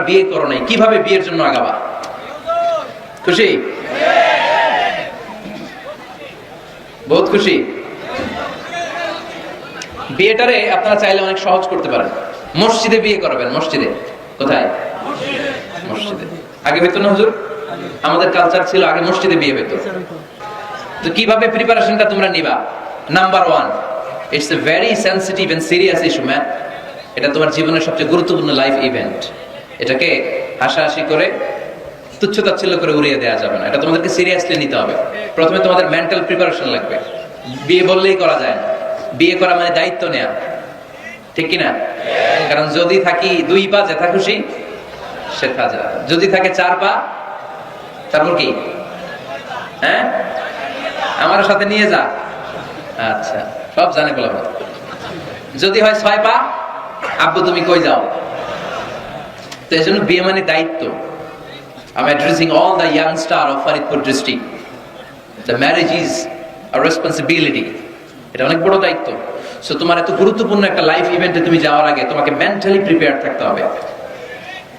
বিয়ে করো নাই কীভাবে বিয়ের জন্য আগাবা? খুশি? বহুত খুশি? বিয়েটারে আপনারা চাইলে অনেক সহজ করতে পারেন। মসজিদে বিয়ে করাবেন মসজিদে। কোথায়? মসজিদে। আগে হইতো না হুজুর? আমাদের কালচার ছিল আগে মসজিদে বিয়ে হইতো। তো কীভাবে প্রিপারেশনটা তোমরা নিবা? Number one it's a very sensitive and serious issue man এটা তোমার জীবনের সবচেয়ে গুরুত্বপূর্ণ লাইফ ইভেন্ট এটাকে হাসাহাসি করে তুচ্ছ তাচ্ছিল্য করে উড়িয়ে দেওয়া যাবে না। এটা তোমাদেরকে সিরিয়াসলি নিতে হবে। প্রথমে তোমাদের মেন্টাল প্রিপারেশন লাগবে। বিয়ে বললেই করা যায় না। বিয়ে করা মানে দায়িত্ব নেয়া। ঠিক কিনা? কারণ যদি থাকি দুই পা যেথা খুশি, সেথা যা। যদি থাকে চার পা, তারপর কি? হ্যাঁ? আমার সাথে নিয়ে যা। আচ্ছা সব জানে বলা যদি হয় ছয় পা, আব্বু তুমি কই যাও? তো এই জন্য বিয়ে মানে দায়িত্ব। I'm addressing all the young star of Faridpur district. The marriage is a responsibility. এটা অনেক বড় দায়িত্ব। সো তোমার এত গুরুত্বপূর্ণ একটা লাইফ ইভেন্টে তুমি যাওয়ার আগে তোমাকে মেন্টালি প্রিপেয়ার থাকতে হবে।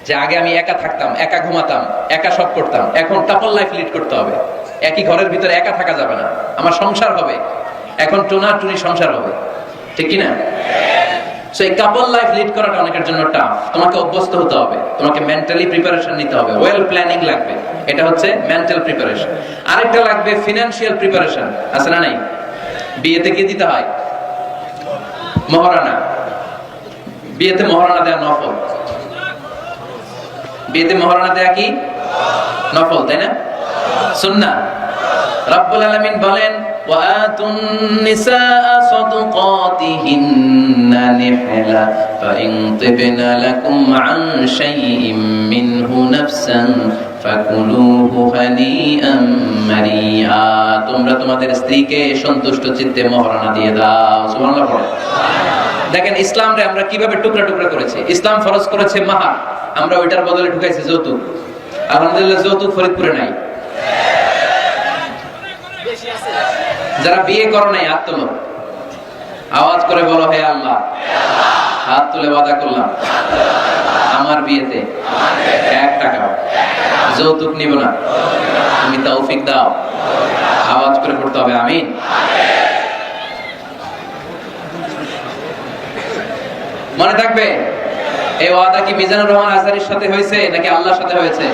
যে আগে আমি একা থাকতাম, একা ঘুমাতাম, একা সব করতাম, এখন কাপল লাইফ লিড করতে হবে। একই ঘরের ভিতরে একা থাকা যাবে না। আমার সংসার হবে। এখন টোনা টুনি সংসার হবে। ঠিক কি না সো এই কাপল লাইফ লিড করাটা অনেকের জন্য টাফ তোমাকে অভ্যস্ত হতে হবে। তোমাকে মেন্টালি প্রিপারেশন নিতে হবে। ওয়েল প্ল্যানিং লাগবে। এটা হচ্ছে মেন্টাল প্রিপারেশন আরেকটা লাগবে ফিনান্সিয়াল প্রিপারেশন আছে না নাই? বিয়েতে কি দিতে হয়? মহারানা। বিয়েতে মহারানা দেয়া নফল। বিয়েতে মহারানা দেয়া কি? নফল, তাই না? সুন্না রব্বুল আলামিন বলেন وآتوا النساء صدقاتهن نحلة فإن طبن لكم عن شيء منه نفسا فكلوه هنيئا مريئا তোমরা তোমাদের স্ত্রীকে সন্তুষ্ট চিত্তে মহারণা দিয়ে দাও সুবহানাল্লাহ পড়ো দেখেন ইসলাম রে আমরা কিভাবে টুকরা টুকরা করেছি ইসলাম ফরজ করেছে মাহার আমরা ওইটার বদলে ঢুকাইছি যৌতুক আলহামদুলিল্লাহ যৌতুক ফরিদপুরে নাই যারা বিয়ে করো নাই, হাত তোলো। আওয়াজ করে বলো, হে আল্লাহ। হাত তুলে বাধা করলাম। আমার বিয়েতে এক টাকা যৌতুক নিব না। তুমি তৌফিক দাও। আওয়াজ করে পড়তে হবে, আমিন। মনে থাকবে, এই ওয়াদা কি মিজানুর রহমান আজারির সাথে হয়েছে নাকি আল্লাহর সাথে হয়েছে?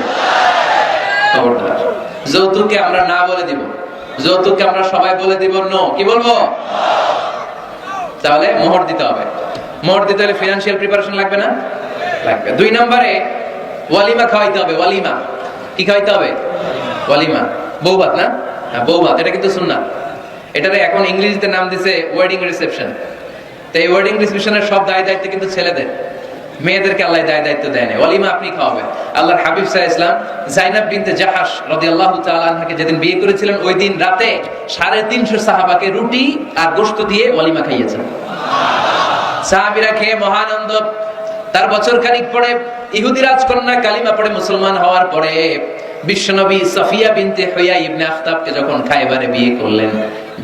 যৌতুককে আমরা না বলে দিব। যৌতুককে আমরা সবাই বলে দিব নো। কি বলব? তাহলে মোহর দিতে হবে। মোহর দিতে হলে ফিনান্সিয়াল প্রিপারেশন লাগবে না? লাগবে। দুই নম্বরে ওয়ালিমা খাওয়াইতে হবে। ওয়ালিমা। কি খাওয়াইতে হবে? ওয়ালিমা। বৌভাত না? হ্যাঁ বৌভাত। এটা কিন্তু শুননা এটারে এখন ইংরেজিতে নাম দিছে ওয়েডিং রিসেপশন তো এই ওয়েডিং রিসেপশনের সব দায় দায়িত্ব কিন্তু ছেলেদের। মেয়েদেরকে আল্লাহ দায় দায়িত্ব দেয় না ওয়ালিমা আপনি খাওয়াবেন। আল্লাহর হাবিব সাহা ইসলাম জাইনাব বিনতে জাহাস রাদিয়াল্লাহু তাআলা আনহাকে যেদিন বিয়ে করেছিলেন, ওই দিন রাতে সাড়ে তিনশো সাহাবাকে রুটি আর গোশত দিয়ে ওয়ালিমা খাইয়েছেন। সাহাবীরা খেয়ে মহানন্দ তার বছর খানিক পরে ইহুদি রাজকন্যা কালিমা পড়ে মুসলমান হওয়ার পরে বিশ্বনবী সফিয়া বিনতে হইয়া ইবনে আখতাবকে যখন খাইবারে বিয়ে করলেন,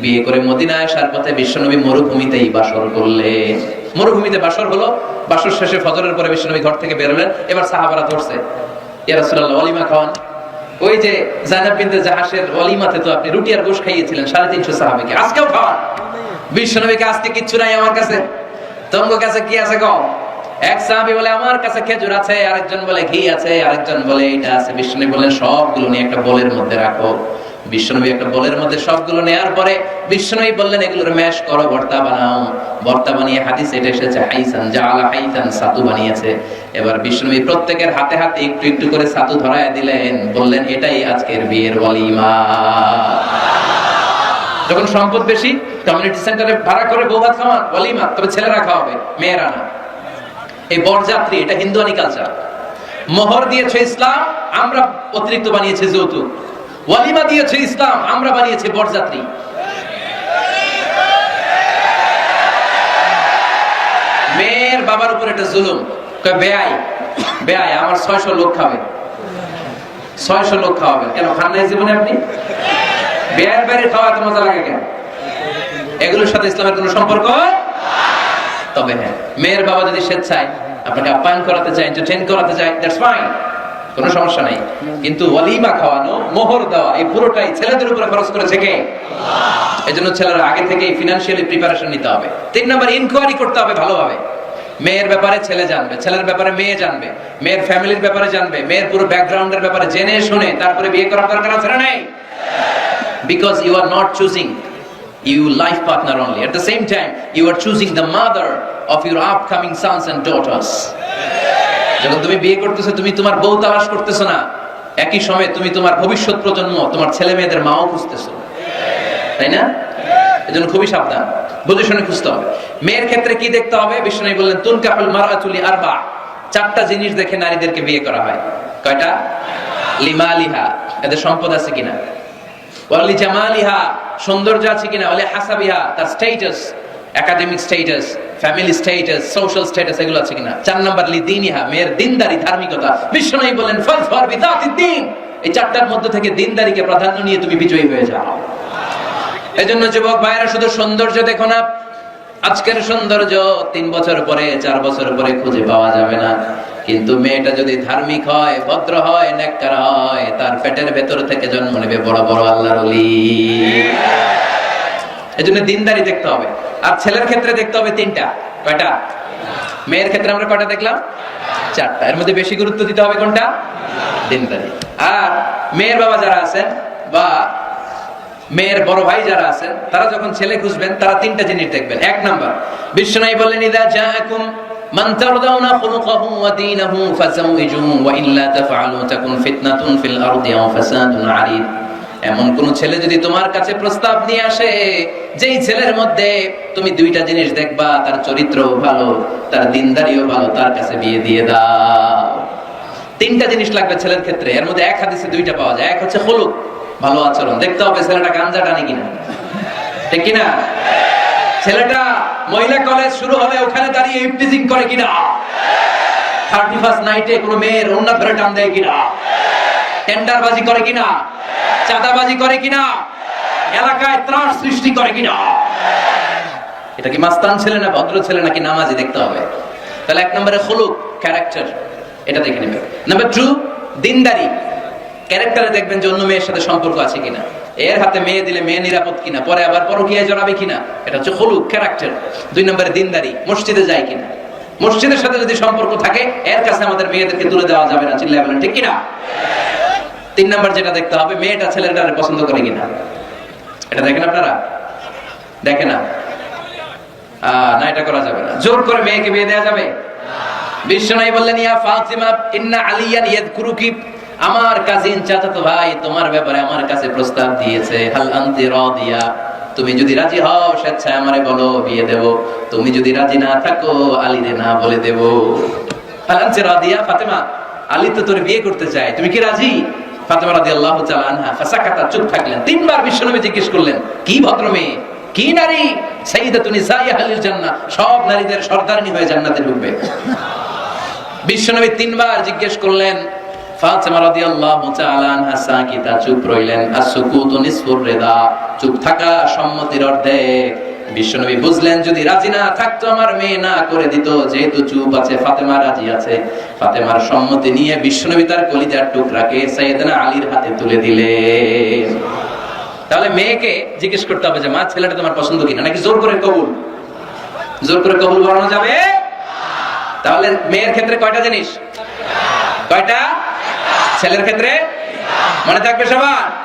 বিয়ে করে মদিনায় আসার পথে বিশ্বনবী মরুভূমিতেই বাসর করলেন। মরুভূমিতে বাসর হলো, বাসর শেষে ফজরের পরে বিশ্বনবী ঘর থেকে বেরোলেন এবার সাহাবারা ধরছে, ইয়া রাসূলুল্লাহ, ওয়ালিমা খাওয়ান। ওই যে বিনতে জাহাসের ওয়ালিমাতে তো আপনি রুটি আর গোশ খাইয়েছিলেন, সাড়ে তিনশো সাহাবিকে, আজকেও খাওয়ান। বিশ্বনবীকে আজকে কিচ্ছু নাই আমার কাছে। তোমার কাছে কি আছে কম এক সাহাবী বলে, আমার কাছে খেজুর আছে। আরেকজন বলে, ঘি আছে। আরেকজন বলে, এটা আছে। বিষ্ণু বলেন সবগুলো নিয়ে একটা বলের মধ্যে রাখো। বিশ্বনবী একটা বলের মধ্যে সবগুলো নেয়ার পরে বিশ্বনবী বললেন, এগুলোর ম্যাশ করো, ভর্তা বানাও। ভর্তা বানিয়ে হাদিস এটা এসেছে, হাইসান জালা হাইসান সাতু বানিয়েছে। এবার বিশ্বনবী প্রত্যেকের হাতে হাতে একটু একটু করে সাতু ধরায় দিলেন, বললেন, এটাই আজকের বিয়ের ওয়ালিমা। যখন সম্পদ বেশি কমিউনিটি সেন্টারে ভাড়া করে বউ ভাত খাওয়ান ওয়ালিমা, তবে ছেলেরা খাওয়াবে, মেয়েরা না। এই বরযাত্রী, এটা হিন্দুয়ানি কালচার মোহর দিয়েছে ইসলাম, আমরা অতিরিক্ত বানিয়েছে যৌতুক। ওয়ালিমা দিয়েছে ইসলাম, আমরা বানিয়েছি বরযাত্রী। মেয়ের বাবার উপর এটা জুলুম। বেআই বেআই, আমার ছয়শো লোক খাবে। ছয়শো লোক খাওয়াবে। কেন, খান নাই জীবনে আপনি? বেয়ের বাইরে খাওয়া এত মজা লাগে কেন? এগুলোর সাথে ইসলামের কোনো সম্পর্ক? তবে হ্যাঁ মেয়ের বাবা যদি স্বেচ্ছায় আপনাকে আপ্যায়ন করাতে চায় এন্টারটেইন করাতে চায় দ্যাটস ফাইন কোনো সমস্যা নাই। কিন্তু ওয়ালিমা খাওয়ানো, মোহর দেওয়া, এই পুরোটাই ছেলেদের উপরে খরচ করেছে কে? এজন্য ছেলেরা আগে থেকে ফিনান্সিয়ালি প্রিপারেশন নিতে হবে। তিন নম্বর ইনকোয়ারি করতে হবে ভালোভাবে। মেয়ের ব্যাপারে ছেলে জানবে, ছেলের ব্যাপারে মেয়ে জানবে, মেয়ের ফ্যামিলির ব্যাপারে জানবে, মেয়ের পুরো ব্যাকগ্রাউন্ডের ব্যাপারে জেনে শুনে তারপরে বিয়ে করার দরকার আছে না নাই? Because you are not choosing you life partner only. At the same time, you are choosing the mother of your upcoming sons and daughters. যখন তুমি বিয়ে করতেছো, তুমি তোমার বউ তালাশ করতেছো না। একই সময়ে তুমি তোমার ভবিষ্যৎ প্রজন্ম, তোমার ছেলে মেয়েদের মাও খুঁজতেছো। তাই না? এজন্য খুবই সাবধান। বুঝে শুনে খুঁজতে হবে। মেয়ের ক্ষেত্রে কি দেখতে হবে? বিষ্ণু বললেন তুন কাপল মারাচুলি আরবা চারটা জিনিস দেখে নারীদেরকে বিয়ে করা হয়। কয়টা? লিমা লিহা এদের সম্পদ আছে কিনা? ওয়ালি জামালিহা সৌন্দর্য আছে কিনা? ওয়ালি হাসাবিহা। তার status academic status family status social status এগুলো আছে কিনা? চার নাম্বার, লি দিনিহা, মেয়ের দিনদারি, ধার্মিকতা। বিষ্ণু বলেন ফল ফর বিদাতি দিন। এই চারটার মধ্যে থেকে দিনদারিকে প্রাধান্য নিয়ে তুমি বিজয়ী হয়ে যাও। এজন্য যুবক ভাইরা শুধু সৌন্দর্য দেখো না, আজকের সৌন্দর্য তিন বছর পরে, চার বছর পরে খুঁজে পাওয়া যাবে না। কিন্তু মেয়েটা যদি ধার্মিক হয়, ভদ্র হয় নেককার হয়, তার পেটের ভেতর থেকে জন্ম নেবে বড় বড় আল্লাহর অলি এজন্য দিনদারি দেখতে হবে। আর ছেলের ক্ষেত্রে দেখতে হবে তিনটা। কয়টা? মেয়ের ক্ষেত্রে আমরা কয়টা দেখলাম? চারটা। এর মধ্যে বেশি গুরুত্ব দিতে হবে কোনটা? দিনদারি আর মেয়ের বাবা যারা আছেন বা মেয়ের বড় ভাই যারা আছেন, তারা যখন ছেলে খুঁজবেন, তারা তিনটা জিনিস দেখবেন। এক নাম্বার বিশ্বনাই বললেন, ইদা মান তারদাউনা খুলুকাহু ওয়া দীনাহু ফাযাওইজুহু ওয়া ইল্লা তাফআলু তাকুন ফিতনাতুন ফিল আরদি ওয়া ফাসাদুন আরিদ এমন কোন ছেলে যদি তোমার কাছে প্রস্তাব নিয়ে আসে, যেই ছেলের মধ্যে তুমি দুইটা জিনিস দেখবা, তার চরিত্র ভালো, তার দিনদারিও ভালো, তার কাছে বিয়ে দিয়ে দাও। তিনটা জিনিস লাগবে ছেলের ক্ষেত্রে, এর মধ্যে এক হাদিসে দুইটা পাওয়া যায়। এক হচ্ছে হলুক ভালো আচরণ। দেখতে হবে ছেলেটা গাঞ্জা টানে কিনা। ঠিক কিনা? ছেলেটা মহিলা কলেজ শুরু হলে ওখানে দাঁড়িয়ে ইফটিজিং করে কিনা? থার্টি ফার্স্ট নাইটে কোনো মেয়ের অন্য ধরে টান দেয় কিনা? টেন্ডারবাজি করে কিনা? চাঁদাবাজি করে কিনা? এলাকায় ত্রাস সৃষ্টি করে কিনা? এটা কি মাস্তান ছেলে না ভদ্র ছেলে নাকি নামাজি দেখতে হবে? তাহলে এক নম্বরে হলুক ক্যারেক্টার এটা দেখে নেবে নাম্বার টু দিনদারি। ক্যারেক্টারে দেখবেন যে অন্য মেয়ের সাথে সম্পর্ক আছে কিনা। এর হাতে মেয়ে দিলে মেয়ে নিরাপদ কিনা, পরে আবার পরকিয়ায় জড়াবে কিনা। এটা হচ্ছে হলুক ক্যারেক্টার দুই নম্বরে দিনদারি, মসজিদে যায় কিনা। মসজিদের সাথে যদি সম্পর্ক থাকে, এর কাছে আমাদের মেয়েদেরকে তুলে দেওয়া যাবে না চিল্লাই বলেন, ঠিক কিনা? তিন নম্বর যেটা দেখতে হবে, মেয়েটা ছেলেটারে পছন্দ করে কিনা। এটা দেখেন আপনারা? দেখে না? না, এটা করা যাবে না। জোর করে মেয়েকে বিয়ে দেওয়া যাবে? বললেন, ইয়া ফাতিমা, ইন্না আলিয়ান আমার কাজিন চাচাতো ভাই তোমার ব্যাপারে আমার কাছে প্রস্তাব দিয়েছে। হাল আনতি রাদিয়া, তুমি যদি রাজি হও, স্বেচ্ছায় আমারে বলো, বিয়ে দেব। তুমি যদি রাজি না থাকো, আলীরে না বলে দেব। হাল আনতি রাদিয়া আলী তো তোর বিয়ে করতে চায়, তুমি কি রাজি? ফাতেমা রাদিয়াল্লাহু তাআলা আনহা ফাসাকাতা, চুপ থাকলেন। তিনবার বিশ্বনবী জিজ্ঞেস করলেন, কি ভদ্র মেয়ে কি নারী? জান্নাহ। সব নারীদের সর্দারনি হয়ে জান্নাতে ঢুকবে। বিশ্বনবী তিনবার জিজ্ঞেস করলেন, ফাতেমা রাদিয়াল্লাহু তাআলা আনহা সাকিতা, চুপ রইলেন? নিসফুর চুপ থাকা সম্মতির অর্ধেক বিশ্বনবী বুঝলেন, যদি রাজি না থাকতো, আমার মেয়ে না করে দিত। যেহেতু চুপ আছে, ফাতেমা রাজি আছে। ফাতেমার সম্মতি নিয়ে বিশ্বনবী তার কলিজার টুকরাকে সাইয়েদনা আলীর হাতে তুলে দিলেন। তাহলে মেয়েকে জিজ্ঞেস করতে হবে যে, মা, ছেলেটা তোমার পছন্দ কিনা? নাকি জোর করে কবুল? জোর করে কবুল বানানো যাবে? তাহলে মেয়ের ক্ষেত্রে কয়টা জিনিস? কয়টা? ছেলের ক্ষেত্রে? মনে থাকবে সবার?